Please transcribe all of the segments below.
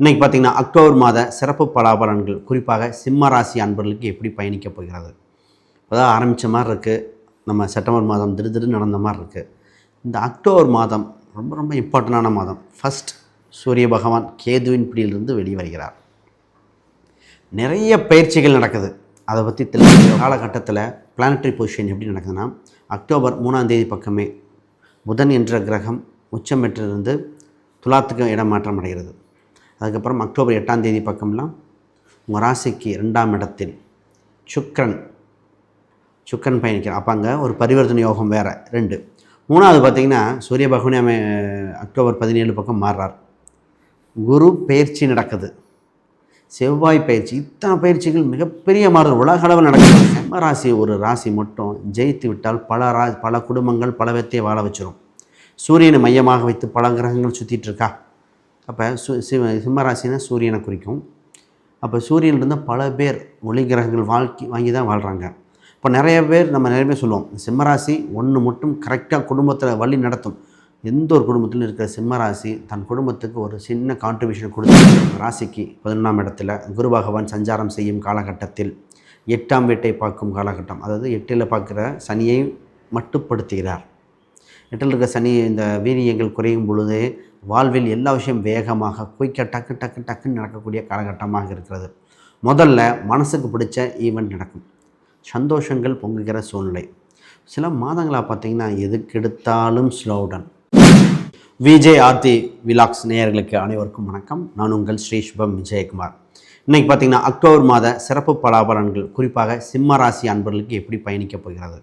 இன்னைக்கு பார்த்தீங்கன்னா அக்டோபர் மாத சிறப்பு பலாபலன்கள் குறிப்பாக சிம்ம ராசி அன்பர்களுக்கு எப்படி பயணிக்க போகிறது? அதாவது ஆரம்பித்த மாதிரி இருக்குது நம்ம செப்டம்பர் மாதம் திரு திரு நடந்த மாதிரி இருக்குது இந்த அக்டோபர் மாதம் ரொம்ப ரொம்ப இம்பார்ட்டண்டான மாதம். ஃபஸ்ட் சூரிய பகவான் கேதுவின் பிடியிலிருந்து வெளியே வருகிறார் நிறைய பயிற்சிகள் நடக்குது. அதை பற்றி தெளிவு காலகட்டத்தில் பிளானட்டரி பொசிஷன் எப்படி நடக்குதுன்னா அக்டோபர் மூணாம் தேதி பக்கமே புதன் என்ற கிரகம் உச்சம் பெற்றிருந்து துலாத்துக்கு இடமாற்றம் அடைகிறது. அதுக்கப்புறம் அக்டோபர் எட்டாம் தேதி பக்கம்லாம் உங்கள் ராசிக்கு ரெண்டாம் இடத்தில் சுக்கிரன் சுக்கரன் பயணிக்கிறார். அப்போ அங்கே ஒரு பரிவர்த்தனை யோகம் வேறு ரெண்டு. மூணாவது பார்த்திங்கன்னா சூரிய பகவானே அமை அக்டோபர் பதினேழு பக்கம் மாறுறார். குரு பயிற்சி நடக்குது. செவ்வாய் பயிற்சி இத்தனை பயிற்சிகள் மிகப்பெரிய மாறுதல் உலக அளவில் நடக்குது. செம்ம ராசி ஒரு ராசி மட்டும் ஜெயித்து விட்டால் பல ரா பல குடும்பங்கள் பல பேர்த்தையே வாழ வச்சிடும் சூரியனை மையமாக வைத்து பல கிரகங்கள் சுற்றிட்டு இருக்கா? அப்போ சு சிவ சிம்மராசினா சூரியனை குறிக்கும். அப்போ சூரியன்லேருந்து பல பேர் ஒளி கிரகங்கள் வாழ்க்கை வாங்கி தான் வாழ்கிறாங்க இப்போ நிறைய பேர் நம்ம நிறைய பேர் சொல்லுவோம் சிம்மராசி ஒன்று மட்டும் கரெக்டாக குடும்பத்தில் வழி நடத்தும். எந்த ஒரு குடும்பத்திலும் இருக்கிற சிம்மராசி தன் குடும்பத்துக்கு ஒரு சின்ன கான்ட்ரிபியூஷன் கொடுத்து ராசிக்கு பதினொன்றாம் இடத்துல குரு பகவான் சஞ்சாரம் செய்யும் காலகட்டத்தில் எட்டாம் வீட்டை பார்க்கும் காலகட்டம். அதாவது எட்டில் பார்க்குற சனியை மட்டுப்படுத்துகிறார். எட்டில் இருக்க சனி இந்த வீரியங்கள் குறையும் பொழுது வாழ்வில் எல்லா விஷயம் வேகமாக குயிக்க டக்கு டக்கு டக்குன்னு நடக்கக்கூடிய காலகட்டமாக இருக்கிறது. முதல்ல மனசுக்கு பிடிச்ச ஈவெண்ட் நடக்கும். சந்தோஷங்கள் பொங்குகிற சூழ்நிலை. சில மாதங்களாக பார்த்தீங்கன்னா எதுக்கு எடுத்தாலும் ஸ்லோடன் விஜய் ஆர்த்தி விலாக்ஸ் நேயர்களுக்கு அனைவருக்கும் வணக்கம். நான் உங்கள் ஸ்ரீ சுபம் விஜயகுமார். இன்றைக்கி பார்த்தீங்கன்னா அக்டோபர் மாத சிறப்பு பலாபலன்கள் குறிப்பாக சிம்ம ராசி அன்பர்களுக்கு எப்படி பயணிக்க போகிறது?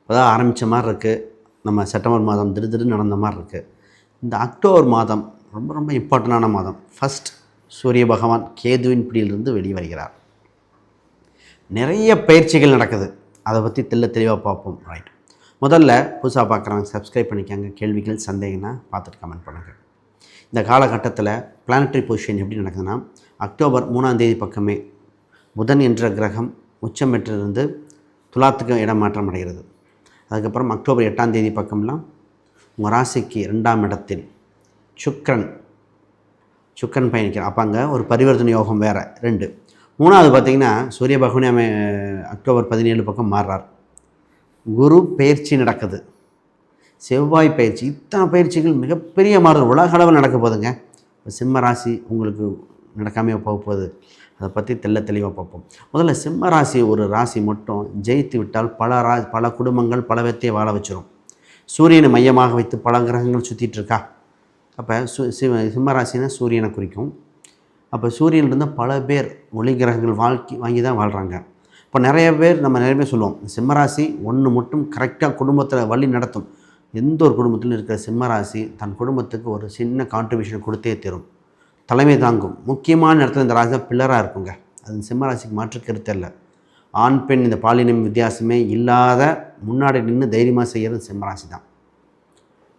இப்போதான் ஆரம்பித்த மாதிரி இருக்குது நம்ம செப்டம்பர் மாதம் திரு திரு நடந்த மாதிரி இருக்குது இந்த அக்டோபர் மாதம் ரொம்ப ரொம்ப இம்பார்ட்டண்டான மாதம். ஃபஸ்ட் சூரிய பகவான் கேதுவின் பிடியிலிருந்து வெளியே வருகிறார் நிறைய பயிற்சிகள் நடக்குது. அதை பற்றி தெல்ல தெளிவாக பார்ப்போம். ரைட் முதல்ல புதுசாக பார்க்குறவங்க சப்ஸ்கிரைப் பண்ணிக்கோங்க. கேள்விகள் சந்தேகம்னா பார்த்துட்டு கமெண்ட் பண்ணுங்கள் இந்த காலகட்டத்தில் பிளானட்டரி பொசிஷன் எப்படி நடக்குதுன்னா அக்டோபர் மூணாம் தேதி பக்கமே புதன் என்ற கிரகம் உச்சம் பெற்றிருந்து துலாத்துக்கு இடமாற்றம் அடைகிறது. அதுக்கப்புறம் அக்டோபர் எட்டாம் தேதி பக்கம்லாம் உங்கள் ராசிக்கு ரெண்டாம் இடத்தில் சுக்கிரன் சுக்கரன் பயணிக்கிறார். அப்போ அங்கே ஒரு பரிவர்த்தனை யோகம் வேறு ரெண்டு. மூணாவது பார்த்திங்கன்னா சூரிய பகவானி அமை அக்டோபர் பதினேழு பக்கம் மாறுறார். குரு பயிற்சி நடக்குது. செவ்வாய் பயிற்சி இத்தனை பயிற்சிகள் மிகப்பெரிய மாறுதல் உலக அளவில் நடக்க போதுங்க இப்போ சிம்ம ராசி உங்களுக்கு நடக்காமே போக போகுது. அதை பற்றி தெல்ல தெளிவாக பார்ப்போம். முதல்ல சிம்ம ராசி ஒரு ராசி மட்டும் ஜெயித்து விட்டால் பல ரா பல குடும்பங்கள் பல பேர்த்தையே வாழ வச்சிரும். சூரியனை மையமாக வைத்து பல கிரகங்கள் சுற்றிட்டு இருக்கா? அப்போ சு சிவ சிம்ம ராசினா சூரியனை குறிக்கும். அப்போ சூரியன்லேருந்து பல பேர் ஒளி கிரகங்கள் வாழ்க்கை வாங்கி தான் வாழ்கிறாங்க இப்போ நிறைய பேர் நம்ம நிறைய பேர் சொல்லுவோம் சிம்மராசி ஒன்று மட்டும் கரெக்டாக குடும்பத்தில் வழி நடத்தும். எந்த ஒரு குடும்பத்திலும் இருக்கிற சிம்மராசி தன் குடும்பத்துக்கு ஒரு சின்ன கான்ட்ரிபியூஷன் கொடுத்தே தரும். தலைமை தாங்கும். முக்கியமான இடத்துல இந்த ராசி பில்லராக இருக்குங்க. அது சிம்மராசிக்கு மாற்று கருத்து இல்லை ஆண் பெண் இந்த பாலினம் வித்தியாசமே இல்லாத முன்னாடி நின்று தைரியமாக செய்கிறது சிம்மராசி தான்.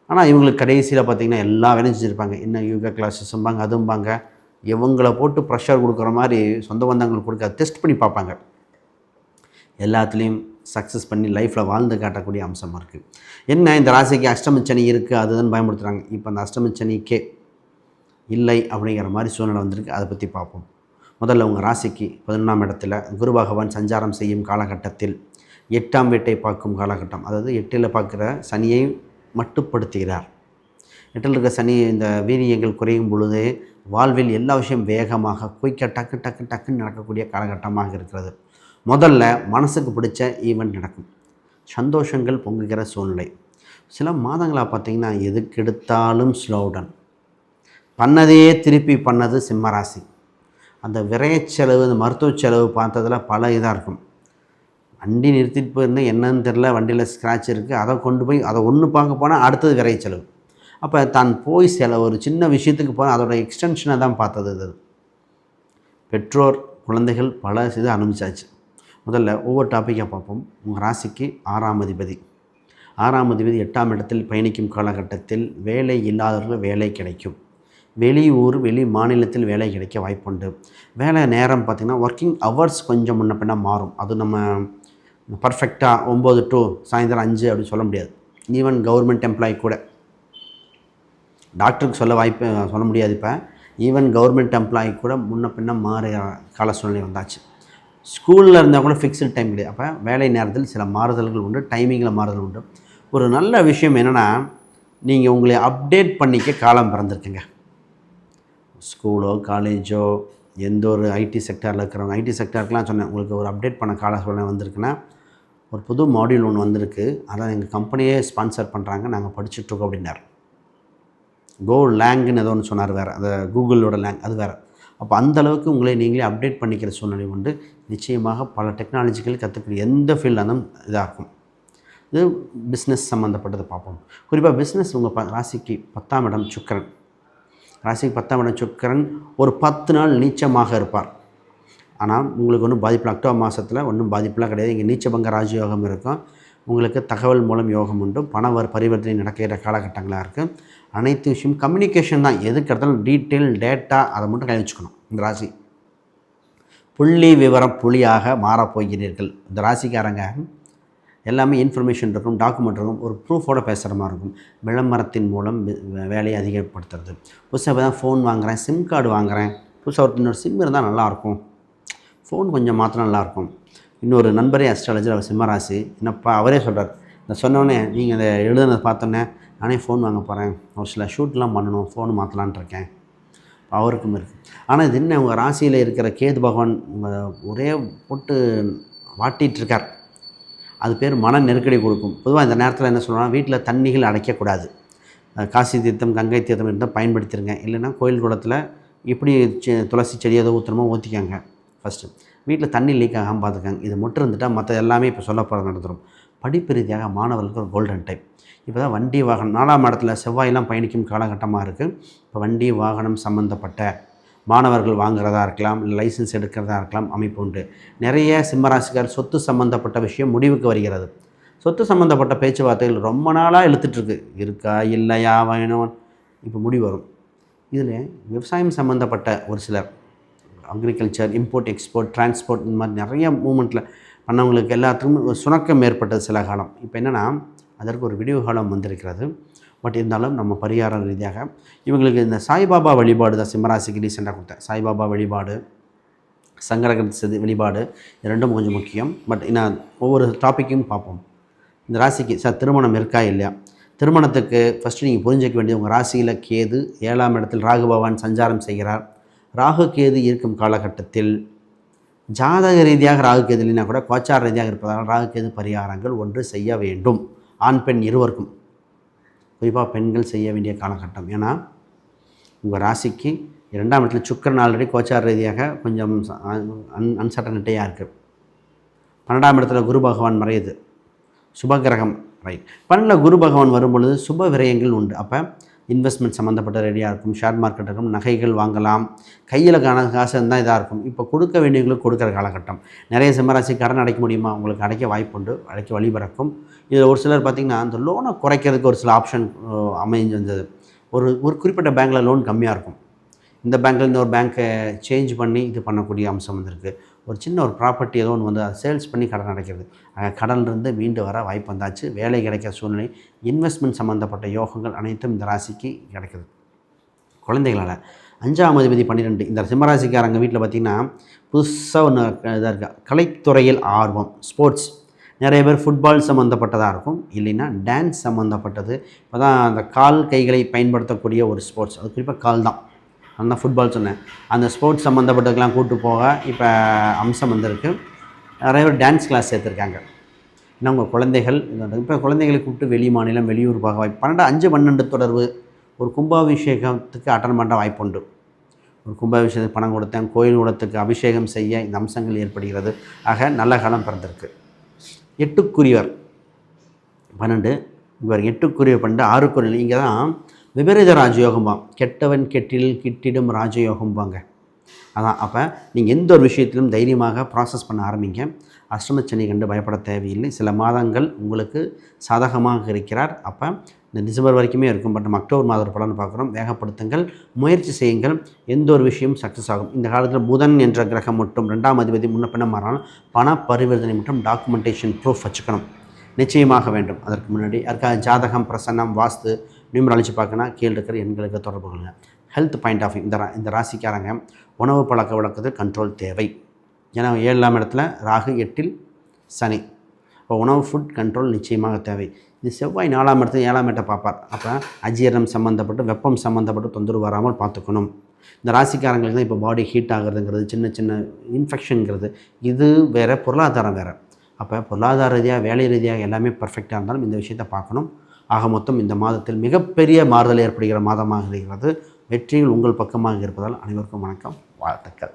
ஆனால் இவங்களுக்கு கடைசியில் பார்த்திங்கன்னா எல்லா வேலையும் செஞ்சுருப்பாங்க. என்ன யோகா கிளாஸஸ்ம்பாங்க அதும்பாங்க இவங்களை போட்டு ப்ரெஷர் கொடுக்குற மாதிரி சொந்த பந்தங்கள் கொடுக்க டெஸ்ட் பண்ணி பார்ப்பாங்க. எல்லாத்துலேயும் சக்ஸஸ் பண்ணி லைஃப்பில் வாழ்ந்து காட்டக்கூடிய அம்சமாக இருக்குது என்ன இந்த ராசிக்கு அஷ்டமச்சனி இருக்குது அதுதான் பயன்படுத்துகிறாங்க இப்போ அந்த அஷ்டமச்சனிக்கே இல்லை அப்படிங்கிற மாதிரி சூழ்நிலை வந்திருக்கு. அதை பற்றி பார்ப்போம். முதல்ல உங்கள் ராசிக்கு பதினொன்றாம் இடத்துல குரு பகவான் சஞ்சாரம் செய்யும் காலகட்டத்தில் எட்டாம் வீட்டை பார்க்கும் காலகட்டம். அதாவது எட்டில் பார்க்குற சனியை மட்டுப்படுத்துகிறார். எட்டில் இருக்கிற சனி இந்த வீரியங்கள் குறையும் பொழுது வாழ்வில் எல்லா விஷயம் வேகமாக குயிக்க டக்கு டக்கு டக்குன்னு நடக்கக்கூடிய காலகட்டமாக இருக்கிறது. முதல்ல மனசுக்கு பிடிச்ச ஈவெண்ட் நடக்கும். சந்தோஷங்கள் பொங்குகிற சூழ்நிலை. சில மாதங்களாக பார்த்தீங்கன்னா எதுக்கெடுத்தாலும் ஸ்லோடன் பண்ணதையே திருப்பி பண்ணது சிம்மராசி. அந்த விரைய செலவு அந்த மருத்துவ செலவு பார்த்ததில் பல இதாக இருக்கும். வண்டி நிறுத்திட்டு போயிருந்தேன். என்னன்னு தெரில வண்டியில் ஸ்க்ராட்ச் இருக்குது அதை கொண்டு போய் அதை ஒன்று பார்க்க போனால் அடுத்தது விரைய செலவு. அப்போ தான் போய் செலவு ஒரு சின்ன விஷயத்துக்கு போனால் அதோட எக்ஸ்டென்ஷனை தான் பார்த்தது இது. பெற்றோர் குழந்தைகள் பல இது அனுபவிச்சாச்சு. முதல்ல ஒவ்வொரு டாப்பிக்காக பார்ப்போம். உங்கள் ராசிக்கு ஆறாம் அதிபதி. ஆறாம் அதிபதி எட்டாம் இடத்தில் பயணிக்கும் காலகட்டத்தில் வேலை இல்லாதவர்கள் வேலை கிடைக்கும். வெளியூர் வெளி மாநிலத்தில் வேலை கிடைக்க வாய்ப்புண்டு. வேலை நேரம் பார்த்திங்கன்னா ஒர்க்கிங் ஹவர்ஸ் கொஞ்சம் முன்ன பின்ன மாறும். அது நம்ம பர்ஃபெக்டாக ஒம்பது டு சாயந்தரம் அஞ்சு அப்படின்னு சொல்ல முடியாது. ஈவன் கவர்மெண்ட் எம்ப்ளாயி கூட. டாக்டருக்கு சொல்ல வாய்ப்பு சொல்ல முடியாது இப்போ. ஈவன் கவர்மெண்ட் எம்ப்ளாயி கூட முன்ன பின்ன மாறுகிற கால சூழ்நிலை வந்தாச்சு. ஸ்கூலில் இருந்தால் கூட ஃபிக்ஸ்டு டைம் கிடையாது. அப்போ வேலை நேரத்தில் சில மாறுதல்கள் உண்டு டைமிங்கில் மாறுதல் உண்டு. ஒரு நல்ல விஷயம் என்னென்னா நீங்கள் உங்களை அப்டேட் பண்ணிக்க காலம் பிறந்திருக்குங்க. ஸ்கூலோ காலேஜோ எந்த ஒரு ஐடி செக்டாரில் இருக்கிறவங்க ஐடி செக்டாருக்கெலாம் சொன்னேன் உங்களுக்கு ஒரு அப்டேட் பண்ண கால சூழ்நிலை வந்திருக்குன்னா ஒரு புது மாடியூல் ஒன்று வந்திருக்கு. அதான் எங்கள் கம்பெனியே ஸ்பான்சர் பண்ணுறாங்க நாங்கள் படிச்சுட்ருக்கோம் அப்படின்னார். கோ லேங்குன்னு ஏதோ ஒன்று சொன்னார் வேறு அந்த கூகுளோட லேங் அது வேறு. அப்போ அந்த அளவுக்கு உங்களை நீங்களே அப்டேட் பண்ணிக்கிற சூழ்நிலை உண்டு. நிச்சயமாக பல டெக்னாலஜிக்கல் கற்றுக்கூடிய எந்த ஃபீல்டாக இருந்தாலும் இதாக இருக்கும். இது பிஸ்னஸ் சம்மந்தப்பட்டதை பார்ப்போம். குறிப்பாக பிஸ்னஸ் உங்கள் ப ராசிக்கு பத்தாம் இடம் சுக்கரன். ராசிக்கு பத்தாம் இடம் சுக்கரன் ஒரு பத்து நாள் நீச்சமாக இருப்பார். ஆனால் உங்களுக்கு ஒன்றும் பாதிப்பில் அக்டோபர் மாதத்தில் ஒன்றும் பாதிப்புலாம் கிடையாது. இங்கே நீச்சபங்க ராஜயோகம் இருக்கும். உங்களுக்கு தகவல் மூலம் யோகம் உண்டு. பண வர பரிவர்த்தனை நடக்கிற காலகட்டங்களாக இருக்குது அனைத்து விஷயம் கம்யூனிகேஷன் தான். எதுக்கு எடுத்தாலும் டீட்டெயில் டேட்டா அதை மட்டும் கை வச்சுக்கணும். இந்த ராசி. புள்ளி விவரம் புலியாக மாறப்போகிறீர்கள் இந்த ராசிக்காரங்க எல்லாமே இன்ஃபர்மேஷன் இருக்கும் டாக்குமெண்ட் இருக்கும் ஒரு ப்ரூஃபோடு பேசுகிற மாதிரி இருக்கும். விளம்பரத்தின் மூலம் வேலையை அதிகப்படுத்துறது. புதுசாக இப்போ தான் ஃபோன் வாங்குகிறேன் சிம் கார்டு வாங்குகிறேன் புதுசாக ஒரு இன்னொரு சிம் இருந்தால் நல்லாயிருக்கும். ஃபோன் கொஞ்சம் மாத்திரம் நல்லாயிருக்கும். இன்னொரு நண்பரே அஸ்ட்ராலஜர் அவர் சிம்மராசி என்னப்பா அவரே சொல்கிறார் இந்த சொன்னோடனே நீங்கள் இதை எழுதுனதை பார்த்தோன்னே நானே ஃபோன் வாங்க போகிறேன் ஒரு சில ஷூட்லாம் பண்ணணும் ஃபோன் மாற்றலான்ட்டு இருக்கேன். அவருக்கும் இருக்குது ஆனால் இது என்ன உங்கள் ராசியில் இருக்கிற கேது பகவான் ஒரே போட்டு வாட்டிகிட்டு இருக்கார். அது பேர் மன நெருக்கடி கொடுக்கும். பொதுவாக இந்த நேரத்தில் என்ன சொல்லுவாங்கன்னா வீட்டில் தண்ணிகள் அடைக்கக்கூடாது. காசி தீர்த்தம் கங்கை தீர்த்தம் இருந்தால் பயன்படுத்திடுங்க இல்லைன்னா கோயில் குளத்தில் இப்படி துளசி செடி ஏதோ ஊற்றுறமோ ஊற்றிக்காங்க ஃபஸ்ட்டு வீட்டில் தண்ணி லீக் ஆகாமல் பார்த்துக்கங்க இது மட்டும் இருந்துட்டால் மற்ற எல்லாமே இப்போ சொல்ல போகிறது நடந்துடும் படிப்பு ரீதியாக மாணவர்களுக்கு ஒரு கோல்டன் டைம் இப்போ தான் வண்டி வாகனம் நாலாம் இடத்துல செவ்வாயெல்லாம் பயணிக்கும் காலகட்டமாக இருக்குது இப்போ வண்டி வாகனம் சம்மந்தப்பட்ட மாணவர்கள் வாங்குறதா இருக்கலாம் இல்லை லைசன்ஸ் எடுக்கிறதா இருக்கலாம் அமைப்பு உண்டு. நிறைய சிம்மராசிக்கார் சொத்து சம்மந்தப்பட்ட விஷயம் முடிவுக்கு வருகிறது. சொத்து சம்மந்தப்பட்ட பேச்சுவார்த்தைகள் ரொம்ப நாளாக இழுத்துட்ருக்கு இருக்கா இல்லையா வேணும் இப்போ முடிவு வரும். இதில் விவசாயம் சம்மந்தப்பட்ட ஒரு சிலர் அக்ரிகல்ச்சர் இம்போர்ட் எக்ஸ்போர்ட் டிரான்ஸ்போர்ட் இந்த மாதிரி நிறைய மூமெண்ட்டில் பண்ணவங்களுக்கு எல்லாத்துக்கும் ஒரு சுணக்கம் ஏற்பட்டது சில காலம். இப்போ என்னென்னா அதற்கு ஒரு விடிவு காலம் வந்திருக்கிறது. பட் இருந்தாலும் நம்ம பரிகார ரீதியாக இவங்களுக்கு இந்த சாய்பாபா வழிபாடு தான் சிம்மராசிக்கு ரீசெண்டாக கொடுத்தேன். சாய்பாபா வழிபாடு சங்கரகர வழிபாடு இது ரெண்டும் கொஞ்சம் முக்கியம். பட் நான் ஒவ்வொரு டாப்பிக்கும் பார்ப்போம். இந்த ராசிக்கு சார் திருமணம் இருக்கா இல்லையா? திருமணத்துக்கு ஃபஸ்ட்டு நீங்கள் புரிஞ்சிக்க வேண்டியது உங்கள் ராசியில் கேது ஏழாம் இடத்தில் ராகு பகவான் சஞ்சாரம் செய்கிறார். ராகு கேது இருக்கும் காலகட்டத்தில் ஜாதக ரீதியாக ராகு கேது இல்லைனா கூட கோச்சார ரீதியாக இருப்பதால் ராகு கேது பரிகாரங்கள் ஒன்று செய்ய வேண்டும். ஆண் பெண் இருவருக்கும். குறிப்பாக பெண்கள் செய்ய வேண்டிய காலகட்டம். ஏன்னா உங்கள் ராசிக்கு இரண்டாம் இடத்துல சுக்கரன் ஆல்ரெடி கோச்சார ரீதியாக கொஞ்சம் அன் அன்சர்டனிட்டியாக இருக்குது பன்னெண்டாம் இடத்துல குரு பகவான் மறையுது. சுபகிரகம் ரைட் பன்னெண்டில் குரு பகவான் வரும்பொழுது சுப விரயங்கள் உண்டு. அப்போ இன்வெஸ்ட்மெண்ட் சம்மந்தப்பட்ட ரெடியாக இருக்கும். ஷேர் மார்க்கெட் இருக்கும். நகைகள் வாங்கலாம். கையில் காண காசு இருந்தால் இதாக இருக்கும். இப்போ கொடுக்க வேண்டியவங்களுக்கு கொடுக்குற காலகட்டம். நிறைய சிம்மராசி கடன் அடைக்க முடியுமா? உங்களுக்கு அடைக்க வாய்ப்பு உண்டு அடைக்க வழிபிறக்கும் இதில் ஒரு சிலர் பார்த்திங்கன்னா அந்த லோனை குறைக்கிறதுக்கு ஒரு சில ஆப்ஷன் அமைஞ்சு வந்தது ஒரு ஒரு குறிப்பிட்ட பேங்க்கில் லோன் கம்மியாக இருக்கும். இந்த பேங்க்கில் இந்த ஒரு பேங்க்கை சேஞ்ச் பண்ணி இது பண்ணக்கூடிய அம்சம் வந்திருக்கு. ஒரு சின்ன ஒரு ப்ராப்பர்ட்டி ஏதோ ஒன்று வந்து அதை சேல்ஸ் பண்ணி கடன் அடைக்கிறது. கடன்லேருந்து மீண்டு வர வாய்ப்பு வந்தாச்சு. வேலை கிடைக்கிற சூழ்நிலை இன்வெஸ்ட்மெண்ட் சம்மந்தப்பட்ட யோகங்கள் அனைத்தும் இந்த ராசிக்கு கிடைக்குது. குழந்தைகளால். அஞ்சாம் அதிபதி பன்னிரெண்டு. இந்த சிம்மராசிக்காரங்க வீட்டில் பார்த்திங்கன்னா புதுசாக ஒன்று இதாக இருக்கா கலைத்துறையில் ஆர்வம் ஸ்போர்ட்ஸ் நிறைய பேர் ஃபுட்பால் சம்மந்தப்பட்டதாக இருக்கும். இல்லைன்னா டான்ஸ் சம்மந்தப்பட்டது இப்போ தான் அந்த கால் கைகளை பயன்படுத்தக்கூடிய ஒரு ஸ்போர்ட்ஸ் அது குறிப்பாக கால் தான் நான் தான் ஃபுட்பால் சொன்னேன். அந்த ஸ்போர்ட்ஸ் சம்மந்தப்பட்டதுக்கெலாம் கூட்டு போக இப்போ அம்சம் வந்திருக்கு. நிறைய பேர் டான்ஸ் கிளாஸ் சேர்த்துருக்காங்க. இன்னும் உங்கள் குழந்தைகள் இப்போ குழந்தைகளை கூப்பிட்டு வெளி மாநிலம் வெளியூர் போக வாய்ப்பு பன்னெண்டு அஞ்சு பன்னெண்டு தொடர்பு ஒரு கும்பாபிஷேகத்துக்கு அட்டன் பண்ணுற வாய்ப்புண்டு ஒரு கும்பாபிஷேகத்துக்கு பணம் கொடுத்தேன் கோயில் கூடத்துக்கு அபிஷேகம் செய்ய இந்த அம்சங்கள் ஏற்படுகிறது. ஆக நல்ல காலம் பிறந்திருக்கு. எட்டுக்குரியவர் பன்னெண்டு இவர் எட்டுக்குரிய பன்னெண்டு ஆறுக்குரிய இங்கே தான் விபரீத ராஜயோகம்பாம் கெட்டவன் கெட்டில் கிட்டிடும் ராஜயோகம்பாங்க. அதான் அப்போ நீங்கள் எந்த ஒரு விஷயத்திலும் தைரியமாக ப்ராசஸ் பண்ண ஆரம்பிங்க. அஷ்டமச்சனி கண்டு பயப்பட தேவையில்லை. சில மாதங்கள் உங்களுக்கு சாதகமாக இருக்கிறார். அப்போ இந்த டிசம்பர் வரைக்குமே இருக்கும். பட் நம்ம அக்டோபர் மாத பலன் பார்க்குறோம். வேகப்படுத்துங்கள் முயற்சி செய்யுங்கள். எந்த ஒரு விஷயம் சக்ஸஸ் ஆகும். இந்த காலத்தில் புதன் என்ற கிரகம் மட்டும் ரெண்டாம் அதிபதி முன்ன பின்ன மாறாலும் பண பரிவர்த்தனை மற்றும் டாக்குமெண்டேஷன் ப்ரூஃப் வச்சுக்கணும். நிச்சயமாக வேண்டும். அதற்கு முன்னாடி அதுக்காக ஜாதகம் பிரசன்னம் வாஸ்து நியூமராலஜி பார்க்கணும் கீழே இருக்கிற எண்களுக்கு தொடர்பு கொள்ளுங்க. ஹெல்த் பாயிண்ட் ஆஃப் இந்த ரா- இந்த ராசிக்காரங்க உணவு பழக்க வழக்கத்தில் கண்ட்ரோல் தேவை. ஏன்னா ஏழாம் இடத்துல ராகு எட்டில் சனி. இப்போ உணவு ஃபுட் கண்ட்ரோல் நிச்சயமாக தேவை. இது செவ்வாய் நாலாம் இடத்துல ஏழாம் இடத்தை பார்ப்பார். அப்போ அஜீரணம் சம்மந்தப்பட்டு வெப்பம் சம்மந்தப்பட்டு தொந்தரவு வராமல் பார்த்துக்கணும். இந்த ராசிக்காரங்களுக்கு தான் இப்போ பாடி ஹீட் ஆகுறதுங்கிறது சின்ன சின்ன இன்ஃபெக்ஷனுங்கிறது இது வேறு பொருளாதாரம் வேறு. அப்போ பொருளாதார ரீதியாக வேலை ரீதியாக எல்லாமே பர்ஃபெக்டாக இருந்தாலும் இந்த விஷயத்தை பார்க்கணும். ஆக மொத்தம் இந்த மாதத்தில் மிகப்பெரிய மாறுதல் ஏற்படுகிற மாதமாக இருக்கிறது. வெற்றிகள் உங்கள் பக்கமாக இருப்பதால் அனைவருக்கும் வணக்கம். வாழ்த்துக்கள்.